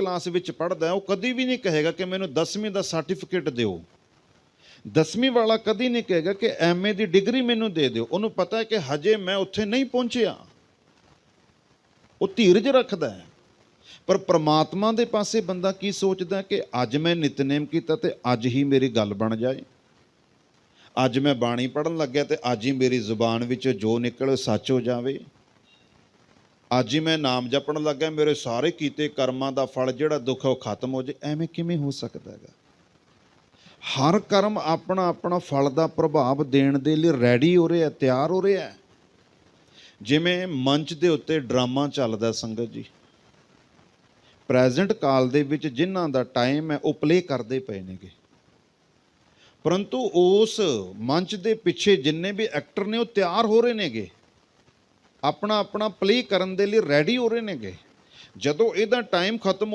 Class ਵਿੱਚ ਪੜ੍ਹਦਾ ਉਹ ਕਦੀ ਵੀ ਨਹੀਂ ਕਹੇਗਾ ਕਿ ਮੈਨੂੰ 10ਵੀਂ ਦਾ ਸਰਟੀਫਿਕੇਟ ਦਿਓ। 10ਵੀਂ ਵਾਲਾ ਕਦੀ ਨਹੀਂ ਕਹੇਗਾ ਕਿ ਐਮਏ ਦੀ ਡਿਗਰੀ ਮੈਨੂੰ ਦੇ ਦਿਓ। ਉਹਨੂੰ ਪਤਾ ਹੈ ਕਿ ਹਜੇ ਮੈਂ ਉੱਥੇ ਨਹੀਂ ਪਹੁੰਚਿਆ। ਉਹ ਧੀਰਜ ਰੱਖਦਾ ਹੈ। ਪਰ ਪ੍ਰਮਾਤਮਾ ਦੇ ਪਾਸੇ ਬੰਦਾ ਕੀ ਸੋਚਦਾ ਕਿ ਅੱਜ ਮੈਂ ਨਿਤਨੇਮ ਕੀਤਾ ਤੇ ਅੱਜ ਹੀ ਮੇਰੀ ਗੱਲ ਬਣ ਜਾਏ? ਅੱਜ ਮੈਂ ਬਾਣੀ ਪੜਨ ਲੱਗਿਆ ਤੇ ਅੱਜ ਹੀ ਮੇਰੀ ਜ਼ੁਬਾਨ ਵਿੱਚ ਜੋ ਨਿਕਲ ਸੱਚ ਹੋ ਜਾਵੇ। ਅੱਜ ਹੀ ਮੈਂ ਨਾਮ ਜਪਣ ਲੱਗਾ, ਮੇਰੇ ਸਾਰੇ ਕੀਤੇ ਕਰਮਾਂ ਦਾ ਫਲ ਜਿਹੜਾ ਦੁੱਖ ਹੈ ਉਹ ਖਤਮ ਹੋ ਜੇ, ਐਵੇਂ ਕਿਵੇਂ ਹੋ ਸਕਦਾ ਹੈਗਾ? ਹਰ ਕਰਮ ਆਪਣਾ ਆਪਣਾ ਫਲ ਦਾ ਪ੍ਰਭਾਵ ਦੇਣ ਦੇ ਲਈ ਰੈਡੀ ਹੋ ਰਿਹਾ, ਤਿਆਰ ਹੋ ਰਿਹਾ ਜਿਵੇਂ ਮੰਚ ਦੇ ਉੱਤੇ ਡਰਾਮਾ ਚੱਲਦਾ ਸੰਗਤ ਜੀ। ਪ੍ਰੈਜ਼ੈਂਟ ਕਾਲ ਦੇ ਵਿੱਚ ਜਿਨ੍ਹਾਂ ਦਾ ਟਾਈਮ ਹੈ, ਉਹ ਪਲੇ ਕਰਦੇ ਪਏ ਨੇਗੇ। ਪਰੰਤੂ ਉਸ ਮੰਚ ਦੇ ਪਿੱਛੇ ਜਿੰਨੇ ਵੀ ਐਕਟਰ ਨੇ, ਉਹ ਤਿਆਰ ਹੋ ਰਹੇ ਨੇਗੇ। ਆਪਣਾ ਆਪਣਾ ਪਲੇ ਕਰਨ ਦੇ ਲਈ ਰੈਡੀ ਹੋ ਰਹੇ ਨੇਗੇ। ਜਦੋਂ ਇਹਦਾ ਟਾਈਮ ਖਤਮ